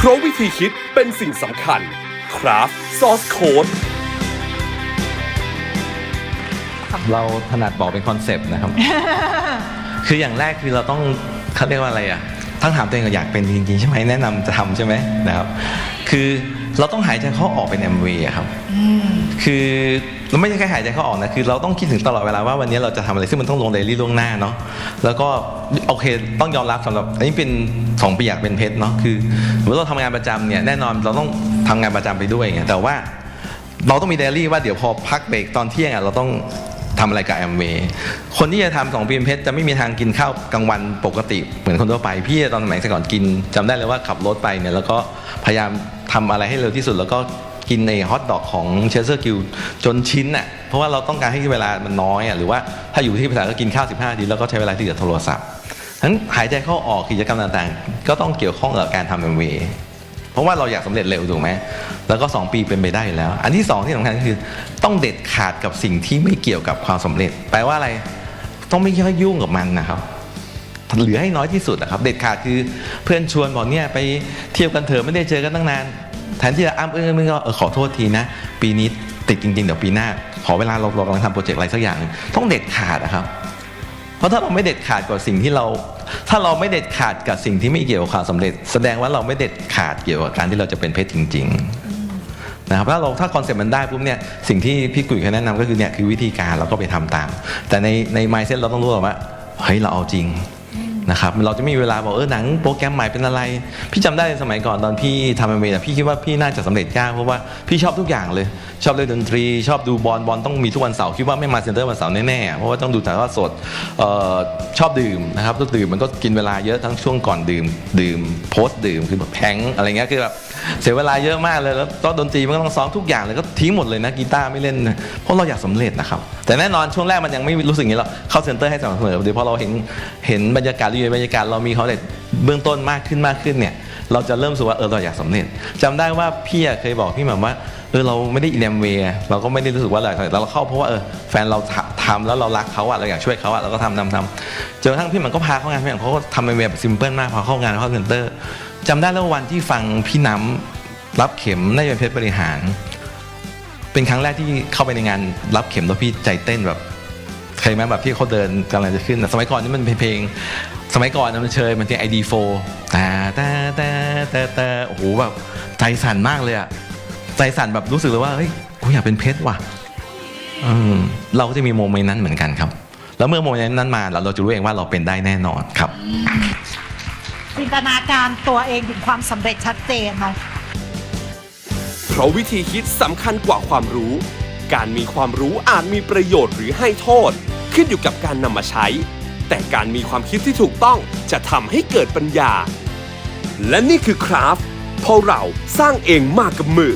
เพราะวิธีคิดเป็นสิ่งสำคัญ คราฟซอสโค้ดเราถนัดบอกเป็นคอนเซปต์นะครับ คืออย่างแรกคือเราต้องเขาเรียกว่าอะไรอะทั้งถามตัวเองว่าอยากเป็นจริงๆใช่ไหมแนะนำจะทำใช่ไหมนะครับ คือเราต้องหายใจเข้าออกเป็นแอมวย์ครับ คือเราไม่ใช่แค่หายใจเข้าออกนะคือเราต้องคิดถึงตลอดเวลาว่าวันนี้เราจะทำอะไรซึ่งมันต้องลงเดลี่ล่วงหน้าเนาะแล้วก็โอเคต้องยอมรับสำหรับอันนี้เป็นสองปีอยากเป็นเพชรเนาะคือเมื่อเราทำงานประจำเนี่ยแน่นอนเราต้องทำงานประจำไปด้วยไงแต่ว่าเราต้องมีเดลี่ว่าเดี๋ยวพอพักเบรกตอนเที่ยงอะเราต้องทำอะไรกับแอมเวย์คนที่จะทำสองปีเพชรจะไม่มีทางกินข้าวกลางวันปกติ เหมือนคนทั่วไป พี่ตอนสมัยก่อนกินจำได้เลยว่าขับรถไปเนี่ยแล้วก็พยายามทำอะไรให้เร็วที่สุดแล้วก็ กินในฮอทดอกของเชสเซอร์กิลจนชิ้นอะเพราะว่าเราต้องการให้เวลามันน้อยอะหรือว่าถ้าอยู่ที่ภาษาก็กินข้าว 15นาทีแล้วก็ใช้เวลาที่จะโทรศัพท์ฉะนั้นหายใจเข้าออกกิจกรรมต่างๆ ก็ต้องเกี่ยวข้องกับการทำแอมเวย์เพราะว่าเราอยากสำเร็จเร็วถูกไหมแล้วก็ 2 ปีเป็นไปได้แล้ว อันที่ 2 ที่สำคัญก็คือต้องเด็ดขาดกับสิ่งที่ไม่เกี่ยวกับความสำเร็จ แปลว่าอะไรต้องไม่ค่อยยุ่งกับมันนะครับเหลือให้น้อยที่สุดนะครับ เด็ดขาดคือเพื่อนชวนบอกเนี่ยไปเที่ยวกันเถอะไม่ได้เจอกันตั้งนาน แทนที่จะอ้ำเอื้อมึงก็เออขอโทษทีนะ ปีนี้ติดจริงๆ เดี๋ยวปีหน้า ขอเวลาเราเรากำลังทำโปรเจกต์อะไรสักอย่าง ต้องเด็ดขาดนะครับ เพราะถ้าเราไม่เด็ดขาดกับสิ่งที่เรา ถ้าเราไม่เด็ดขาดกับสิ่งที่ไม่เกี่ยวกับความสำเร็จ แสดงว่าเราไม่เด็ดขาดเกี่ยวกับการที่เราจะเป็นเพชรจริง ๆ นะครับถ้าเราถ้าคอนเซ็ปต์มันได้ปุ๊บเนี่ยสิ่งที่พี่กุยเคยแนะนำก็คือเนี่ยคือวิธีการเราก็ไปทำตาม แต่ในในไมซ์เซ็ตเราต้องรู้ว่าเฮ้ยเราเอาจริง นะครับเราจะไม่มีเวลาบอกเออหนังโปรแกรมใหม่เป็นอะไร พี่จำได้สมัยก่อนตอนพี่ทำเอ็มวีพี่คิดว่าพี่น่าจะสำเร็จยากเพราะว่าพี่ชอบทุกอย่างเลย ชอบเล่นดนตรี ชอบดูบอลบอลต้องมีทุกวันเสาร์คิดว่าไม่มาเซ็นเตอร์วันเสาร์แน่ๆเพราะว่าต้องดูถ่ายทอดสดออชอบดื่มนะครับต้องดื่มมันก็กินเวลาเยอะทั้งช่วงก่อนดื่ม ดื่มโพสต์ดื่มคือแบบแพงอะไรเงี้ยคือแบบเสียเวลาเยอะมากเลยแล้วก็ดนตรีมันก็ต้องซ้อมทุกอย่างเลยก็ทิ้งหมดเลยนะกีตาร์ไม่เล่นเพราะเราอยากสำเร็จนะครับแต่แน่นอนช่วงแรกมันยังไม่รู้สึกอย่างนี้หรอกเข้าเซ็นเตอร์ให้สม่ำเสมอเดี๋ยวพอเราเห็นเห็นบรรยากาศีบรรยากาศเรามีเขาเด็ดเบื้องต้นมากขึ้นมากขึ้นเนี่ยเราจะเริ่มรู้สึกว่าเออเราอยากสำเร็จจำได้ว่าพี่เคยบอกพี่หม่ำว่าเออเราไม่ได้อินแอมเวย์เราก็ไม่ได้รู้สึกว่าอะไรแต่เราเข้าเพราะว่าเออแฟนเราทำทำแล้วเรารักเขาอะเราอยากช่วยเขาอะเราก็ทำทำทำจนกระทั่งพี่หมันก็พาเข้างานพี่หมันเขาก็ทำเวย์แบบซิมเพิลมากพอเข้างานเข้าเซ็นเตอร์จำได้แล้ววันที่ฟังพี่น้ำรับเข็มน่าจะเป็นเพชรบริหาร เป็นครั้งแรกที่เข้าไปในงานรับเข็มแล้วพี่ใจเต้นแบบเคยไหมแบบที่เขาเดินกำลังจะขึ้นแต่สมัยก่อนนี่มันเป็นเพลง สมัยก่อนนะมันเชยมันเพลง ID4 แต่แต่แต่แต่แต่โอ้โหแบบใจสั่นมากเลยอะใจสั่นแบบรู้สึกเลยว่าเฮ้ยกูอยากเป็นเพชรว่ะอืมเราก็จะมีโมเมนต์นั้นเหมือนกันครับ แล้วเมื่อโมเมนต์นั้นมาเราเราจะรู้เองว่าเราเป็นได้แน่นอนครับจินตนาการตัวเองถึงความสำเร็จชัดเจนเนาะเพราะวิธีคิดสำคัญกว่าความรู้ การมีความรู้อาจมีประโยชน์หรือให้โทษ ขึ้นอยู่กับการนำมาใช้ แต่การมีความคิดที่ถูกต้องจะทำให้เกิดปัญญา และนี่คือคราฟเพราะเราสร้างเองมากกับมือ